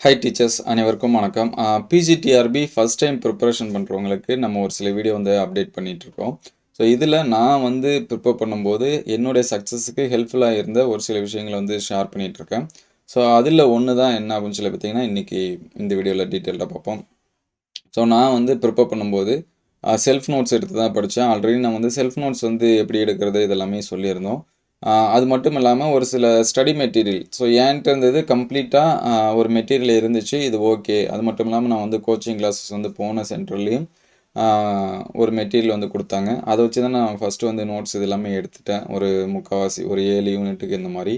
High teachers அனைவருக்கும் வணக்கம். PGTRB first time preparation பண்ணுறவங்களுக்கு நம்ம ஒரு சில வீடியோ வந்து அப்டேட் பண்ணிகிட்ருக்கோம் ஸோ இதில் நான் வந்து ப்ரிப்பேர் பண்ணும்போது என்னுடைய சக்ஸஸுக்கு ஹெல்ப்ஃபுல்லாக இருந்த ஒரு சில விஷயங்களை வந்து ஷேர் பண்ணிகிட்ருக்கேன் ஸோ அதில் ஒன்று தான் என்ன அப்படின்னு சொல்லி பார்த்தீங்கன்னா இன்றைக்கி இந்த வீடியோவில் டீட்டெயிலாக பார்ப்போம். ஸோ நான் வந்து ப்ரிப்பேர் பண்ணும்போது செல்ஃப் நோட்ஸ் எடுத்து தான் படித்தேன் ஆல்ரெடி நான் வந்து செல்ஃப் நோட்ஸ் வந்து எப்படி எடுக்கிறது இதெல்லாமே சொல்லியிருந்தோம். அது மட்டும் இல்லாமல் ஒரு சில ஸ்டடி மெட்டீரியல் ஸோ என்கிட்ட இருந்தது கம்ப்ளீட்டாக ஒரு மெட்டீரியல் இருந்துச்சு இது ஓகே அது மட்டும் இல்லாமல் நான் வந்து கோச்சிங் கிளாஸஸ் வந்து போன சென்டர்லேயும் ஒரு மெட்டீரியல் வந்து கொடுத்தாங்க. அதை வச்சு தான் நான் ஃபஸ்ட்டு வந்து நோட்ஸ் இது எல்லாமே எடுத்துட்டேன். ஒரு முக்கால்வாசி ஒரு ஏழு யூனிட்டுக்கு இந்த மாதிரி.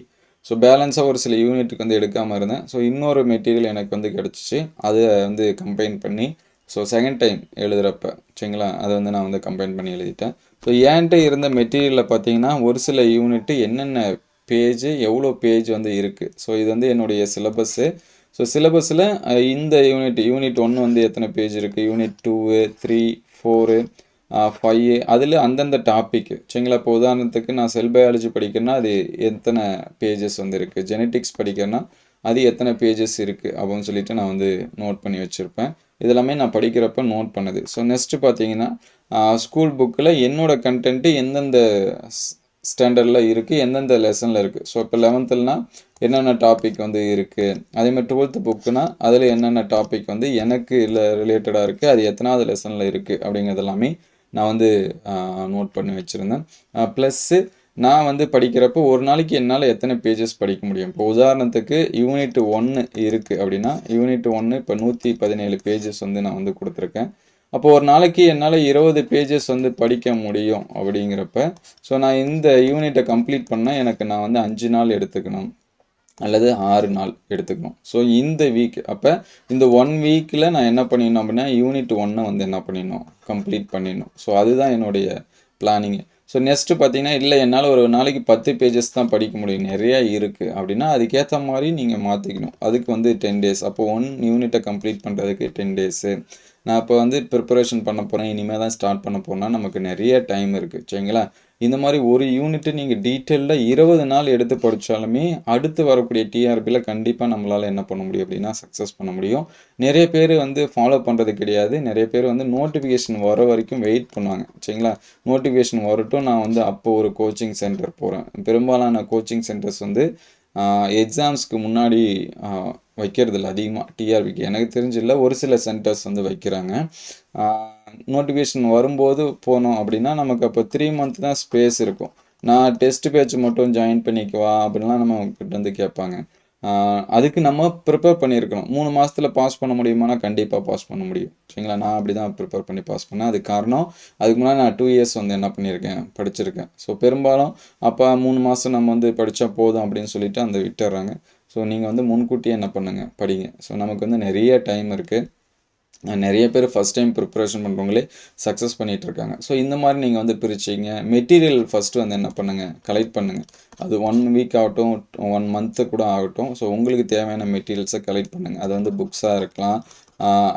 ஸோ பேலன்ஸாக ஒரு சில யூனிட்டுக்கு வந்து எடுக்காமல் இருந்தேன். ஸோ இன்னொரு மெட்டீரியல் எனக்கு வந்து கிடச்சிச்சு. அதை வந்து கம்பைன் பண்ணி ஸோ செகண்ட் டைம் எழுதுகிறப்ப சரிங்களா? அதை வந்து நான் வந்து கம்பைன் பண்ணி எழுதிட்டேன். ஸோ ஏன்ட்ட இருந்த மெட்டீரியலில் பார்த்தீங்கன்னா ஒரு சில யூனிட்டு என்னென்ன பேஜ் எவ்வளோ பேஜ் வந்து இருக்குது ஸோ இது வந்து என்னுடைய சிலபஸ்ஸு ஸோ சிலபஸில் இந்த யூனிட் யூனிட் ஒன்று வந்து எத்தனை பேஜ் இருக்குது unit two three four five அதில் அந்தந்த டாப்பிக்கு சரிங்களா? இப்போ உதாரணத்துக்கு நான் செல் பயாலஜி படிக்கிறேன்னா அது எத்தனை பேஜஸ் வந்து இருக்குது ஜெனட்டிக்ஸ் படிக்கிறேன்னா அது எத்தனை பேஜஸ் இருக்குது அப்படின்னு சொல்லிட்டு நான் வந்து நோட் பண்ணி வச்சுருப்பேன். இதெல்லாமே நான் படிக்கிறப்ப நோட் பண்ணுது. ஸோ நெக்ஸ்ட்டு பார்த்தீங்கன்னா ஸ்கூல் புக்கில் என்னோட கண்டென்ட்டு எந்தெந்த ஸ்டாண்டர்டில் இருக்குது எந்தெந்த லெசனில் இருக்குது ஸோ இப்போ லெவன்த்துலனா என்னென்ன டாபிக் வந்து இருக்குது அதேமாதிரி டுவெல்த்து புக்குனா அதில் என்னென்ன டாபிக் வந்து எனக்கு இல்லை ரிலேட்டடாக இருக்குது அது எத்தனாவது லெசனில் இருக்குது அப்படிங்கிறது எல்லாமே நான் வந்து நோட் பண்ணி வச்சுருந்தேன். ப்ளஸ்ஸு நான் வந்து படிக்கிறப்போ ஒரு நாளைக்கு என்னால் எத்தனை பேஜஸ் படிக்க முடியும்? இப்போ உதாரணத்துக்கு யூனிட் ஒன்று இருக்குது அப்படின்னா யூனிட் ஒன்று இப்போ நூற்றி பதினேழு பேஜஸ் வந்து நான் வந்து கொடுத்துருக்கேன். அப்போ ஒரு நாளைக்கு என்னால் இருபது பேஜஸ் வந்து படிக்க முடியும் அப்படிங்கிறப்ப ஸோ நான் இந்த யூனிட்டை கம்ப்ளீட் பண்ணால் எனக்கு நான் வந்து அஞ்சு நாள் எடுத்துக்கணும். அல்லது ஆறு நாள் எடுத்துக்கணும். ஸோ இந்த வீக் அப்போ இந்த ஒன் வீக்கில் நான் என்ன பண்ணிடணும் அப்படின்னா யூனிட் ஒன்னை வந்து என்ன பண்ணிடணும்? கம்ப்ளீட் பண்ணிடணும். ஸோ அதுதான் என்னுடைய பிளானிங்கு ஸோ நெக்ஸ்ட்டு பார்த்தீங்கன்னா இல்லை என்னால் ஒரு நாளைக்கு பத்து பேஜஸ் தான் படிக்க முடியும். நிறையா இருக்குது அப்படின்னா அதுக்கேற்ற மாதிரி நீங்கள் மாற்றிக்கணும் அதுக்கு வந்து டென் டேஸ் அப்போ ஒன் யூனிட்டை கம்ப்ளீட் பண்ணுறதுக்கு டென் டேஸு நான் இப்போ வந்து ப்ரிப்பரேஷன் பண்ண போகிறேன் இனிமேல் தான் ஸ்டார்ட் பண்ண போனால் நமக்கு நிறைய டைம் இருக்குது சரிங்களா? இந்த மாதிரி ஒரு யூனிட்டு நீங்கள் டீட்டெயில்டாக இருபது நாள் எடுத்து படித்தாலுமே அடுத்து வரக்கூடிய டிஆர்பியில் கண்டிப்பாக நம்மளால் என்ன பண்ண முடியும் அப்படின்னா சக்ஸஸ் பண்ண முடியும். நிறைய பேர் வந்து ஃபாலோ பண்ணுறது கிடையாது. நிறைய பேர் வந்து நோட்டிஃபிகேஷன் வர வரைக்கும் வெயிட் பண்ணுவாங்க. சரிங்களா? நோட்டிஃபிகேஷன் வரட்டும். நான் வந்து அப்போ ஒரு கோச்சிங் சென்டர் போகிறேன் பெரும்பாலான கோச்சிங் சென்டர்ஸ் வந்து எக்ஸாம்ஸ்க்கு முன்னாடி வைக்கிறது இல்லை அதிகமாக டிஆர்பிக்கு எனக்கு தெரிஞ்சில்ல ஒரு சில சென்டர்ஸ் வந்து வைக்கிறாங்க. நோட்டிஃபிகேஷன் வரும்போது போனோம் அப்படின்னா நமக்கு அப்போ த்ரீ மந்த் தான் ஸ்பேஸ் இருக்கும். நான் டெஸ்ட் பேட்ச் மட்டும் ஜாயின் பண்ணிக்குவா அப்படின்லாம் நம்ம கிட்ட வந்து கேட்பாங்க. அதுக்கு நம்ம ப்ரிப்பேர் பண்ணியிருக்கணும். மூணு மாதத்தில் பாஸ் பண்ண முடியுமானா கண்டிப்பாக பாஸ் பண்ண முடியும். சரிங்களா? நான் அப்படி தான் ப்ரிப்பேர் பண்ணி பாஸ் பண்ணேன். அதுக்கு காரணம் அதுக்கு முன்னாடி நான் டூ இயர்ஸ் வந்து என்ன பண்ணியிருக்கேன்? படிச்சிருக்கேன். ஸோ பெரும்பாலும் அப்போ மூணு மாதம் நம்ம வந்து படித்தா போதும் அப்படின்னு சொல்லிட்டு அந்த விட்டுறாங்க. ஸோ நீங்கள் வந்து முன்கூட்டியே என்ன பண்ணுங்கள் படிங்க. ஸோ நமக்கு வந்து நிறைய டைம் இருக்குது நிறைய பேர் ஃபஸ்ட் டைம் ப்ரிப்பரேஷன் பண்ணுறவங்களே சக்ஸஸ் பண்ணிகிட்டு இருக்காங்க. ஸோ இந்த மாதிரி நீங்கள் வந்து பிரிச்சிங்க. மெட்டீரியல் ஃபஸ்ட்டு வந்து என்ன பண்ணுங்கள் கலெக்ட் பண்ணுங்கள் அது ஒன் வீக் ஆகட்டும் ஒன் மந்த்து கூட ஆகட்டும். ஸோ உங்களுக்கு தேவையான மெட்டீரியல்ஸை கலெக்ட் பண்ணுங்கள் அது வந்து புக்ஸாக இருக்கலாம்.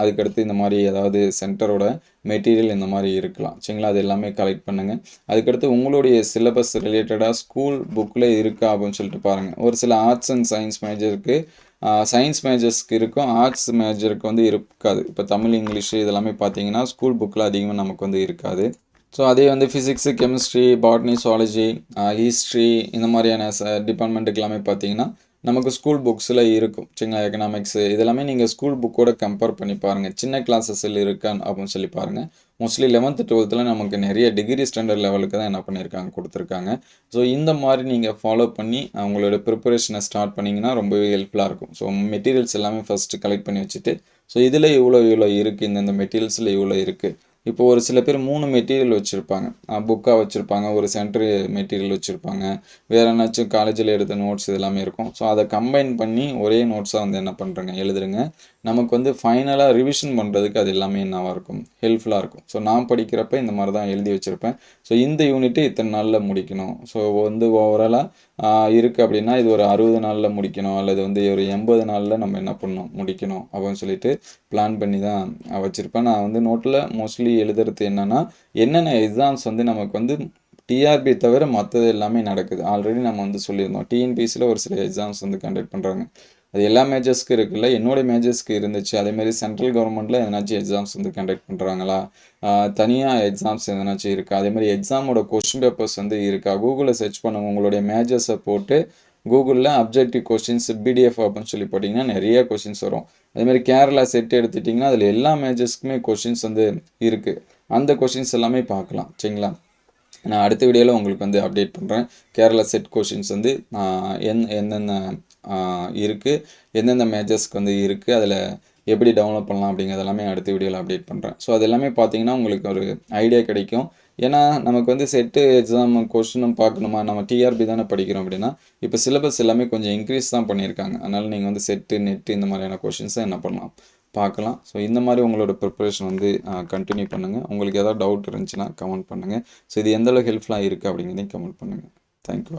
அதுக்கடுத்து இந்த மாதிரி ஏதாவது சென்டரோட மெட்டீரியல் இந்த மாதிரி இருக்கலாம். சரிங்களா? அது எல்லாமே கலெக்ட் பண்ணுங்கள் அதுக்கடுத்து உங்களுடைய சிலபஸ் ரிலேட்டடாக ஸ்கூல் புக்கில் இருக்கா அப்படின்னு சொல்லிட்டு பாருங்கள் ஒரு சில ஆர்ட்ஸ் அண்ட் சயின்ஸ் மேஜருக்கு சயின்ஸ் மேஜர்ஸ்க்கு இருக்கும் ஆர்ட்ஸ் மேஜருக்கு வந்து இருக்காது. இப்போ தமிழ் இங்கிலீஷ் இதெல்லாமே பார்த்தீங்கன்னா ஸ்கூல் புக்கில் அதிகமாக நமக்கு வந்து இருக்காது. ஸோ அதே வந்து physics chemistry botany zoology history இந்த மாதிரியான ச டிபார்ட்மெண்ட்டுக்கு எல்லாமே பார்த்தீங்கன்னா நமக்கு ஸ்கூல் புக்ஸில் இருக்கும். சின்ன எக்கனாமிக்ஸு இதெல்லாமே நீங்கள் ஸ்கூல் புக்கோட கம்பேர் பண்ணி பாருங்கள் சின்ன கிளாஸஸில் இருக்கான்னு அப்படின்னு சொல்லி பாருங்கள் மோஸ்ட்லி லெவன்த்து டுவெல்த்தில் நமக்கு நிறைய டிகிரி ஸ்டாண்டர்ட் லெவலுக்கு தான் என்ன பண்ணியிருக்காங்க கொடுத்துருக்காங்க. ஸோ இந்த மாதிரி நீங்கள் ஃபாலோ பண்ணி அவங்களோட ப்ரிப்பரேஷனை ஸ்டார்ட் பண்ணிங்கன்னா ரொம்பவே ஹெல்ப்ஃபுல்லாக இருக்கும். ஸோ மெட்டீரியல்ஸ் எல்லாமே ஃபஸ்ட்டு கலெக்ட் பண்ணி வச்சுட்டு ஸோ இதில் இவ்வளோ இவ்வளோ இருக்குது இந்தந்த மெட்டீரியல்ஸில் இவ்வளோ இருக்குது இப்போ ஒரு சில பேர் மூணு மெட்டீரியல் வச்சுருப்பாங்க. புக்காக வச்சுருப்பாங்க ஒரு சென்டர் மெட்டீரியல் வச்சுருப்பாங்க. வேறு என்னாச்சும் காலேஜில் எடுத்த நோட்ஸ் இதெல்லாமே இருக்கும். ஸோ அதை கம்பைன் பண்ணி ஒரே நோட்ஸாக வந்து என்ன பண்ணுறேங்க எழுதுருங்க நமக்கு வந்து ஃபைனலாக ரிவிஷன் பண்ணுறதுக்கு அது எல்லாமே என்னவாக இருக்கும்? ஹெல்ப்ஃபுல்லாக இருக்கும். ஸோ நான் படிக்கிறப்ப இந்த மாதிரி தான் எழுதி வச்சுருப்பேன். ஸோ இந்த யூனிட்டு இத்தனை நாளில் முடிக்கணும்? ஸோ வந்து ஓவராலாக இருக்குது அப்படின்னா இது ஒரு அறுபது நாளில் முடிக்கணும். அல்லது வந்து ஒரு எண்பது நாளில் நம்ம என்ன பண்ணணும்? முடிக்கணும் அப்படின்னு சொல்லிட்டு பிளான் பண்ணி தான் வச்சுருப்பேன். நான் வந்து நோட்டில் மோஸ்ட்லி எழுதுறது என்னென்னா என்னென்ன எக்ஸாம்ஸ் வந்து நமக்கு வந்து டிஆர்பி தவிர மற்றது எல்லாமே நடக்குது. ஆல்ரெடி நம்ம வந்து சொல்லியிருந்தோம். டிஎன்பிசியில் ஒரு சில எக்ஸாம்ஸ் வந்து கண்டக்ட் பண்ணுறாங்க அது எல்லா மேஜர்ஸ்க்கு இருக்குல்ல. என்னோடய மேஜர்ஸ்க்கு இருந்துச்சு. அதேமாதிரி சென்ட்ரல் கவர்மெண்ட்டில் எதனாச்சும் எக்ஸாம்ஸ் வந்து கண்டக்ட் பண்ணுறாங்களா தனியாக எக்ஸாம்ஸ் எதனாச்சும் இருக்கா? அதே மாதிரி எக்ஸாமோட கொஷின் பேப்பர்ஸ் வந்து இருக்கா? கூகுளில் சர்ச் பண்ணுங்க உங்களுடைய மேஜர்ஸை போட்டு கூகுளில் அப்ஜெக்டிவ் கொஷின்ஸ் பிடிஎஃப் அப்படின்னு சொல்லி போட்டிங்கன்னா நிறைய கொஷின்ஸ் வரும். அதேமாதிரி கேரளா செட் எடுத்துட்டிங்கன்னா அதில் எல்லா மேஜர்ஸ்க்குமே கொஷின்ஸ் வந்து இருக்குது அந்த கொஷின்ஸ் எல்லாமே பார்க்கலாம். சரிங்களா? நான் அடுத்த வீடியோவில் உங்களுக்கு வந்து அப்டேட் பண்ணுறேன் கேரளா செட் கொஷின்ஸ் வந்து என் என்னென்ன இருக்குது எந்தெந்த மேஜர்ஸ்க்கு வந்து இருக்குது அதில் எப்படி டவுன்லோட் பண்ணலாம் அப்படிங்கிறது எல்லாமே அடுத்த வீடியோவில் அப்டேட் பண்ணுறேன் ஸோ அது எல்லாமே பார்த்தீங்கன்னா உங்களுக்கு ஒரு ஐடியா கிடைக்கும். ஏன்னா நமக்கு வந்து செட்டு எக்ஸாம் கொஷினும் பார்க்கணுமா? நம்ம டிஆர்பி தானே படிக்கிறோம் அப்படின்னா இப்போ சிலபஸ் எல்லாமே கொஞ்சம் இன்க்ரீஸ் தான் பண்ணியிருக்காங்க. அதனால் நீங்கள் வந்து செட்டு நெட்டு இந்த மாதிரியான கொஷின்ஸை என்ன பண்ணலாம்? பார்க்கலாம். ஸோ இந்த மாதிரி உங்களோட ப்ரிப்பரேஷன் வந்து கண்டினியூ பண்ணுங்கள் உங்களுக்கு ஏதாவது டவுட் இருந்துச்சுன்னா கமெண்ட் பண்ணுங்கள் ஸோ இது எந்த அளவுக்கு ஹெல்ப்ஃபுல்லாக இருக்குது அப்படிங்கிறதையும் கமெண்ட் பண்ணுங்கள் தேங்க்யூ